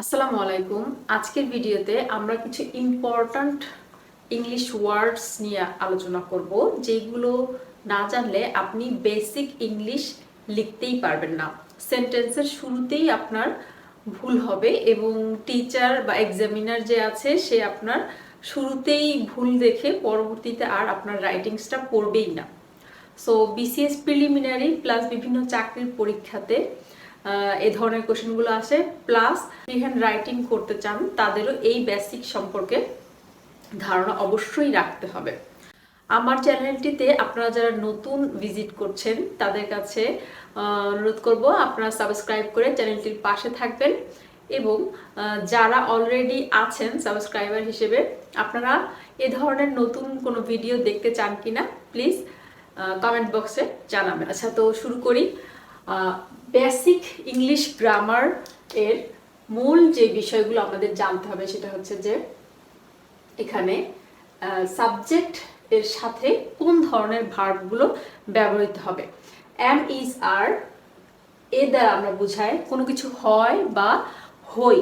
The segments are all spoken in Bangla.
আসসালামু আলাইকুম। আজকের ভিডিওতে আমরা কিছু ইম্পর্ট্যান্ট ইংলিশ ওয়ার্ডস নিয়ে আলোচনা করব, যেগুলো না জানলে আপনি বেসিক ইংলিশ লিখতেই পারবেন না। সেন্টেন্সের শুরুতেই আপনার ভুল হবে এবং টিচার বা এক্সামিনার যে আছে, সে আপনার শুরুতেই ভুল দেখে পরবর্তীতে আর আপনার রাইটিংসটা পড়বেই না। সো বিসিএস প্রিলিমিনারি প্লাস বিভিন্ন চাকরির পরীক্ষাতে এ ধরনের কোশ্চেনগুলো আসে। প্লাস হ্যান্ড রাইটিং করতে চান, তাদেরও এই বেসিক সম্পর্কে ধারণা অবশ্যই রাখতে হবে। আমার চ্যানেলটিতে আপনারা যারা নতুন ভিজিট করছেন, তাদের কাছে অনুরোধ করব, আপনারা সাবস্ক্রাইব করে চ্যানেলটির পাশে থাকবেন এবং যারা অলরেডি আছেন সাবস্ক্রাইবার হিসেবে, আপনারা এ ধরনের নতুন কোনো ভিডিও দেখতে চান কিনা প্লিজ কমেন্ট বক্সে জানাবেন। আচ্ছা তো শুরু করি। বেসিক ইংলিশ গ্রামার এর মূল যে বিষয়গুলো আমাদের জানতে হবে সেটা হচ্ছে যে এখানে সাবজেক্ট এর সাথে কোন ধরনের ভার্বগুলো ব্যবহৃত হবে। এম ইজ আর এ দ্বারা আমরা বুঝাই কোনো কিছু হয় বা হই।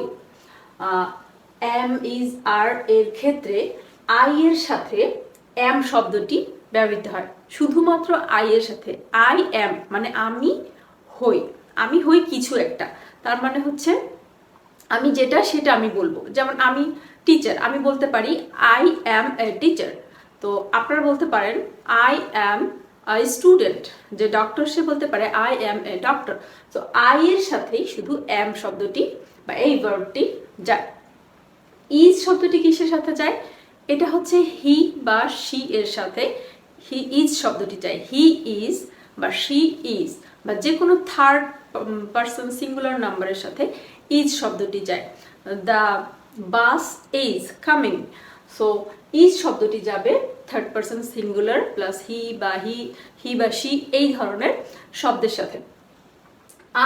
এম ইজ আর এর ক্ষেত্রে আই এর সাথে এম শব্দটি ব্যবহৃত হয়। শুধুমাত্র আই এর সাথে আই এম মানে আমি হই, আমি হই কিছু একটা। তার মানে হচ্ছে, আমি যেটা সেটা আমি বলব। যেমন আমি টিচার আমি বলতে পারি আই অ্যাম এ টিচার তো আপনারা বলতে পারেন আই অ্যাম আই স্টুডেন্ট যে ডক্টর সে বলতে পারে আই অ্যাম এ ডক্টর তো আই এর সাথেই শুধু অ্যাম শব্দটি বা এই ভার্বটি যায়। ইজ শব্দটি কিসের সাথে যায়? এটা হচ্ছে হি বা শি এর সাথে। হি ইজ শব্দটি যায়। হি ইজ বা শি ইজ বা যে কোনো থার্ড পার্সন সিঙ্গুলার নাম্বারের সাথে ইজ শব্দটি যায়। The bus is coming so is শব্দটি যাবে third person singular plus he বা হি হি বা শি এই ধরনের শব্দের সাথে।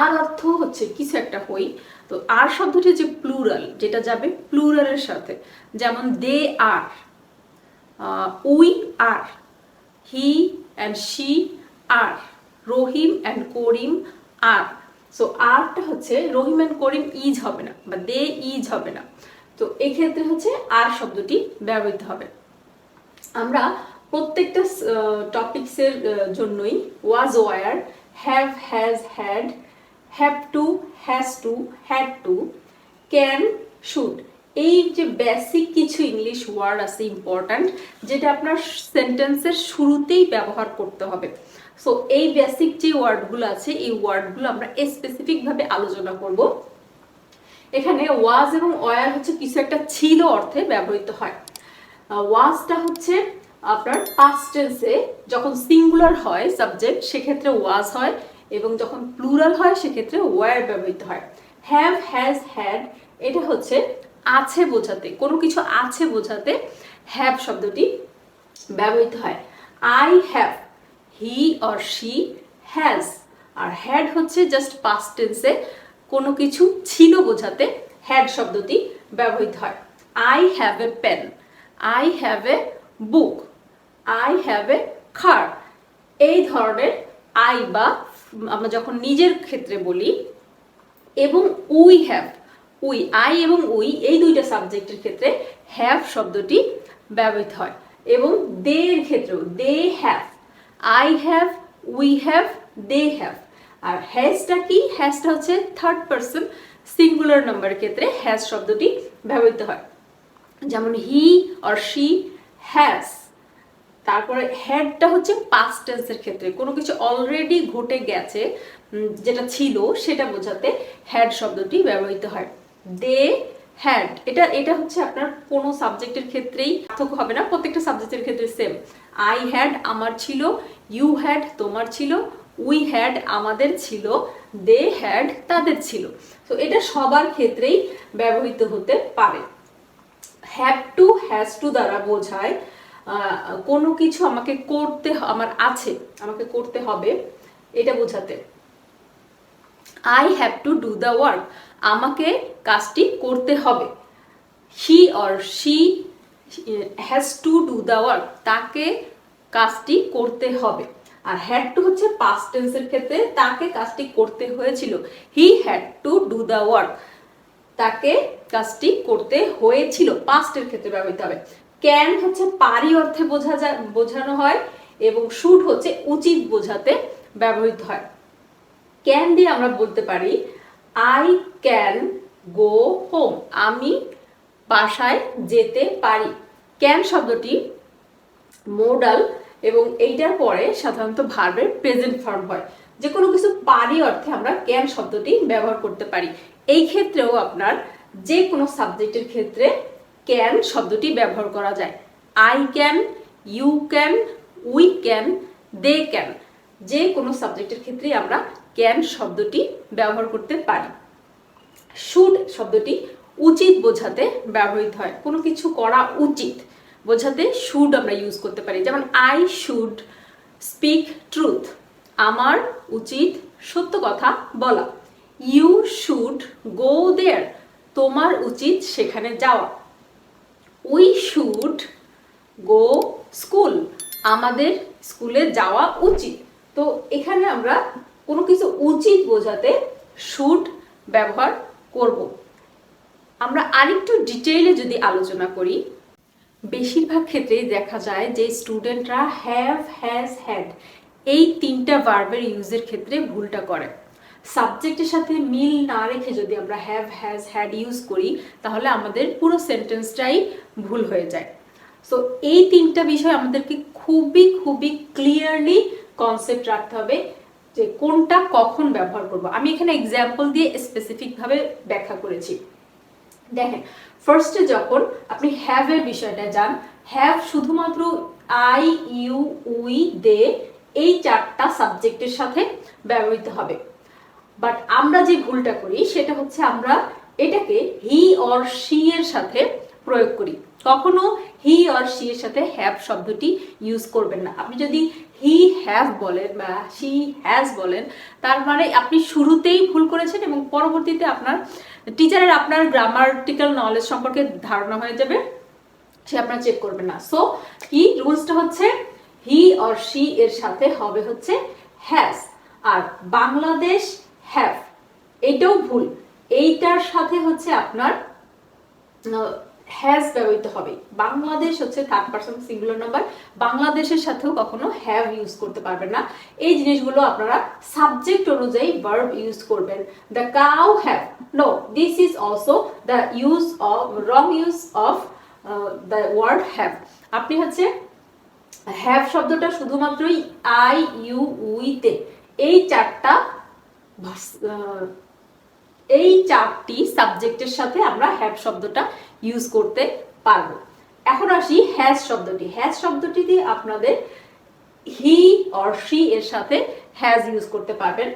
আর অর্থ হচ্ছে কিছু একটা হই। তো আর শব্দটি যে প্লুরাল যেটা যাবে প্লুরালের সাথে। যেমন they are we are he and she are Rahim and Karim are. So আরটা হচ্ছে রহিম অ্যান্ড করিম ইজ হবে না বা দে ইজ হবে না। তো এক্ষেত্রে হচ্ছে আর শব্দটি ব্যবহৃত হবে। আমরা প্রত্যেকটা টপিক্সের জন্যই was were have has had have to has to had to can should এই যে বেসিক কিছু ইংলিশ ওয়ার্ড আছে ইম্পর্ট্যান্ট যেটা আপনার সেন্টেন্সের শুরুতেই ব্যবহার করতে হবে। সো এই বেসিক যে ওয়ার্ডগুলো আছে, এই ওয়ার্ডগুলো আমরা স্পেসিফিকভাবে আলোচনা করব। এখানে ওয়াজ এবং ওয়ার হচ্ছে কিছু একটা ছিল অর্থে ব্যবহৃত হয়। ওয়াজটা হচ্ছে আপনার পাস্ট টেন্সে যখন সিঙ্গুলার হয় সাবজেক্ট সেক্ষেত্রে ওয়াজ হয় এবং যখন প্লুরাল হয়, সেক্ষেত্রে ওয়ার ব্যবহৃত হয়। হ্যাভ হ্যাজ হ্যাড এটা হচ্ছে আছে বোঝাতে, কোনো কিছু আছে বোঝাতে হ্যাভ শব্দটি ব্যবহৃত হয়। I have he or she has R had হচ্ছে জাস্ট পাস্ট টেন্সে কোনো কিছু ছিল বোঝাতে হ্যাড শব্দটি ব্যবহৃত হয়। I have a pen I have a book I have a car এই ধরনের আই বা আমরা যখন নিজের ক্ষেত্রে বলি এবং উই হ্যাভ উই আই এবং উই এই দুইটা সাবজেক্টের ক্ষেত্রে হ্যাভ শব্দটি ব্যবহৃত হয় এবং দে এর ক্ষেত্রেও they have I have we have they have আর হ্যাজটা কি? হ্যাজটা হচ্ছে থার্ড পার্সন সিঙ্গুলার নাম্বারের ক্ষেত্রে হ্যাজ শব্দটি ব্যবহৃত হয়। যেমন হি অর শি হ্যাজ তারপরে হ্যাডটা হচ্ছে পাস্ট টেন্সের ক্ষেত্রে। কোনো কিছু অলরেডি ঘটে গেছে যেটা ছিল, সেটা বোঝাতে হ্যাড শব্দটি ব্যবহৃত হয়। দে হ্যাড এটা এটা হচ্ছে আপনার কোনো সাবজেক্টের ক্ষেত্রেই পার্থক্য হবে না, প্রত্যেকটা সাবজেক্টের ক্ষেত্রে সেম আই হ্যাড আমার ছিল ইউ হ্যাড তোমার ছিল উই হ্যাড আমাদের ছিল দে হ্যাড তাদের ছিল। তো এটা সবার ক্ষেত্রেই ব্যবহৃত হতে পারে। হ্যাভ টু হ্যাজ টু দ্বারা বোঝায় কোনো কিছু আমাকে করতে আমার আছে, আমাকে করতে হবে, এটা বোঝাতে। I have to do the work আমাকে কাজটি করতে হবে। He or she has to do the work তাকে কাজটি করতে হবে। আর হ্যাড টু হচ্ছে পাস্ট টেন্সের ক্ষেত্রে তাকে কাজটি করতে হয়েছিল। He had to do the work তাকে কাজটি করতে হয়েছিল। পাস্টের ক্ষেত্রে ব্যবহৃত হবে। ক্যান হচ্ছে পারি অর্থে বোঝা যায়, বোঝানো হয় এবং শুট হচ্ছে উচিত বোঝাতে ব্যবহৃত হয়। ক্যান দিয়ে আমরা বলতে পারি আই ক্যান গো হোম আমি বাসায় যেতে পারি। ক্যান শব্দটি মোডাল এবং এইটার পরে সাধারণত ভার্বের প্রেজেন্ট ফর্ম হয়। যে কোনো কিছু পারি অর্থে আমরা ক্যান শব্দটি ব্যবহার করতে পারি। এই ক্ষেত্রেও আপনার যে কোনো সাবজেক্টের ক্ষেত্রে ক্যান শব্দটি ব্যবহার করা যায়। I can you can we can they can যে কোনো সাবজেক্টের ক্ষেত্রেই আমরা ক্যান শব্দটি ব্যবহার করতে পারি। শুড শব্দটি উচিত বোঝাতে ব্যবহৃত হয়। কোনো কিছু করা উচিত বোঝাতে শুড আমরা ইউজ করতে পারি। যেমন আই শুড স্পিক ট্রুথ আমার উচিত সত্য কথা বলা। ইউ শুড গো দেয়ার তোমার উচিত সেখানে যাওয়া। উই শুড গো স্কুল আমাদের স্কুলে যাওয়া উচিত। তো এখানে আমরা কোনো কিছু উচিত বোঝাতে শুড ব্যবহার করব। আমরা আরেকটু ডিটেইলে যদি আলোচনা করি, বেশিরভাগ ক্ষেত্রেই দেখা যায় যে স্টুডেন্টরা হ্যাভ হ্যাজ হ্যাড এই তিনটা ভার্বের ইউজের ক্ষেত্রে ভুলটা করে। সাবজেক্টের সাথে মিল না রেখে যদি আমরা হ্যাভ হ্যাজ হ্যাড ইউজ করি, তাহলে আমাদের পুরো সেন্টেন্সটাই ভুল হয়ে যায়। সো এই তিনটা বিষয় আমাদেরকে খুবই খুবই ক্লিয়ারলি কনসেপ্ট রাখতে হবে যে কোনটা কখন ব্যবহার করব। আমি এখানে এক্সাম্পল দিয়ে স্পেসিফিকভাবে ব্যাখ্যা করেছি। দেখেন ফার্স্টে যখন আপনি হ্যাভ এর বিষয়টা যান হ্যাভ শুধুমাত্র আই ইউ উই দে এই চারটা সাবজেক্টের সাথে ব্যবহৃত হবে। বাট আমরা যে ভুলটা করি, সেটা হচ্ছে আমরা এটাকে হি অর শি এর সাথে প্রয়োগ করি। কখনো হি অর শি এর সাথে হ্যাভ শব্দটি ইউজ করবেন না। আপনি যদি হি হ্যাভ বলেন বা শি হ্যাজ বলেন, তার মানে আপনি শুরুতেই ভুল করেছেন এবং পরবর্তীতে আপনার টিচারের আপনার গ্রামার্টিক্যাল নলেজ সম্পর্কে ধারণা হয়ে যাবে, সে আপনার চেক করবে না। সো কি? রুলসটা হচ্ছে হি অর শি এর সাথে হবে হচ্ছে হ্যাজ আর বাংলাদেশ হ্যাভ এটাও ভুল। এইটার সাথে হচ্ছে আপনার হ্যাজ ব্যবহৃত হবে। বাংলাদেশ হচ্ছে থার্ড পার্সন সিঙ্গুলার নাম্বার বাংলাদেশের সাথেও কখনো হ্যাভ ইউজ করতে পারবেন না। এই জিনিসগুলো আপনারা সাবজেক্ট অনুযায়ী ভার্ব ইউজ করবেন। The cow have no this is also the use of wrong use of the word have আপনি হচ্ছে হ্যাভ শব্দটা শুধুমাত্রই আই ইউ উইতে এই চারটা এই চারটি সাবজেক্টের সাথে আমরা হ্যাভ শব্দটা ইউজ করতে পারব। এখন আসি হ্যাজ শব্দটি। হ্যাজ শব্দটি দিয়ে আপনাদের হি অর শি এর সাথে হ্যাজ ইউজ করতে পারবেন।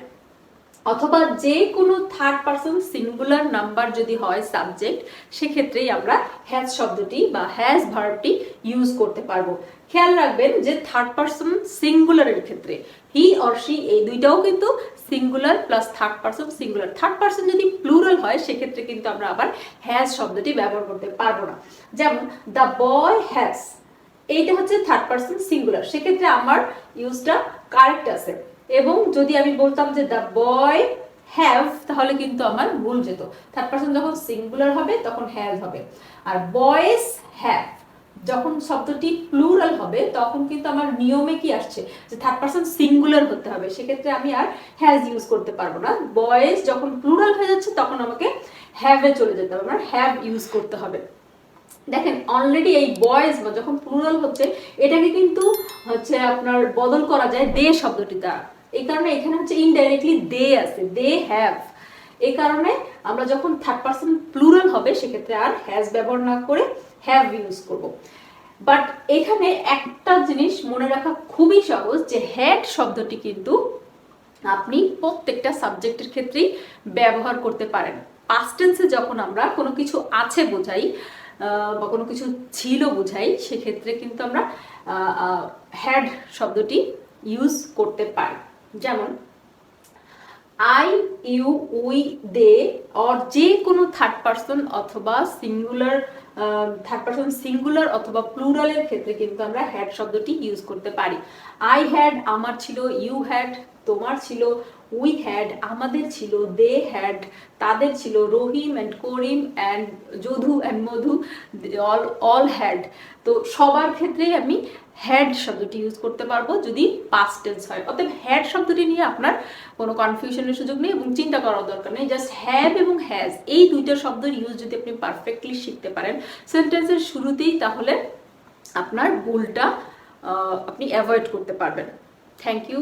অথবা যে কোনো থার্ড পার্সন সিঙ্গুলার নাম্বার যদি হয় সাবজেক্ট সেক্ষেত্রেই আমরা হ্যাজ শব্দটি বা হ্যাজ ভার্বটি ইউজ করতে পারব। খেয়াল রাখবেন যে থার্ড পার্সন সিঙ্গুলারের ক্ষেত্রে হি অর শি এই দুইটাও কিন্তু singular plus third person singular third person যদি প্লুরাল হয়, সেক্ষেত্রে কিন্তু আমরা আবার হ্যাজ শব্দটি ব্যবহার করতে পারব না। যেমন দ্য বয় হ্যাজ এইটা হচ্ছে থার্ড পার্সন সিঙ্গুলার সেক্ষেত্রে আমার ইউজটা কারেক্ট আছে। এবং যদি আমি বলতাম যে দ্য বয় হ্যাভ তাহলে কিন্তু আমার ভুল যেত। থার্ড পার্সন যখন সিঙ্গুলার হবে, তখন হ্যাজ হবে। আর বয়েস হ্যাভ যখন শব্দটি প্লুরাল হবে, তখন কিন্তু আমার নিয়মে কি আসছে? যে থার্ড পার্সন সিঙ্গুলার হতে হবে। সেক্ষেত্রে আমি আর হ্যাজ ইউজ করতে পারব না। বয়েস যখন প্লুরাল হয়ে যাচ্ছে, তখন আমাকে হ্যাভে চলে যেতে হবে। আমার হ্যাভ ইউজ করতে হবে। দেখেন অলরেডি এই বয়েজ বা যখন প্লুরাল হচ্ছে, এটাকে কিন্তু হচ্ছে আপনার বদল করা যায় দে শব্দটি দ্বারা এই কারণে এখানে হচ্ছে ইনডাইরেক্টলি দে আছে। দে হ্যাভ এই কারণে আমরা যখন থার্ড পার্সন প্লুরাল হবে, সেক্ষেত্রে আর হ্যাজ ব্যবহার না করে হ্যাভ ইউজ করব। বাট এখানে একটা জিনিস মনে রাখা খুবই সহজ যে হ্যাড শব্দটি কিন্তু আপনি প্রত্যেকটা সাবজেক্টের ক্ষেত্রেই ব্যবহার করতে পারেন। পাস্ট টেন্সে যখন আমরা কোনো কিছু আছে বোঝাই বা কোনো কিছু ছিল বোঝাই, সেক্ষেত্রে কিন্তু আমরা হ্যাড শব্দটি ইউজ করতে পারি। যেমন I you we they or যে কোনো থার্ড পার্সন অথবা সিঙ্গুলার থার্ড পার্সন সিঙ্গুলার অথবা প্লুরালের ক্ষেত্রে কিন্তু আমরা হ্যাড শব্দটি ইউজ করতে পারি। আই হ্যাড আমার ছিল ইউ হ্যাড তোমার ছিল উই হ্যাড আমাদের ছিল দে হ্যাড তাদের ছিল, Rahim and Karim and Jadhu and Madhu all all had তো সবার ক্ষেত্রেই আমি হ্যাড শব্দটি ইউজ করতে পারব যদি পাস্ট টেন্স হয়। অতএব হ্যাড শব্দটি নিয়ে আপনার কোনো কনফিউশনের সুযোগ নেই এবং চিন্তা করার দরকার নেই। জাস্ট হ্যাভ এবং হ্যাজ এই দুইটা শব্দের ইউজ যদি আপনি পারফেক্টলি শিখতে পারেন সেন্টেন্সের শুরুতেই তাহলে আপনার ভুলটা আপনি অ্যাভয়েড করতে পারবেন। Thank you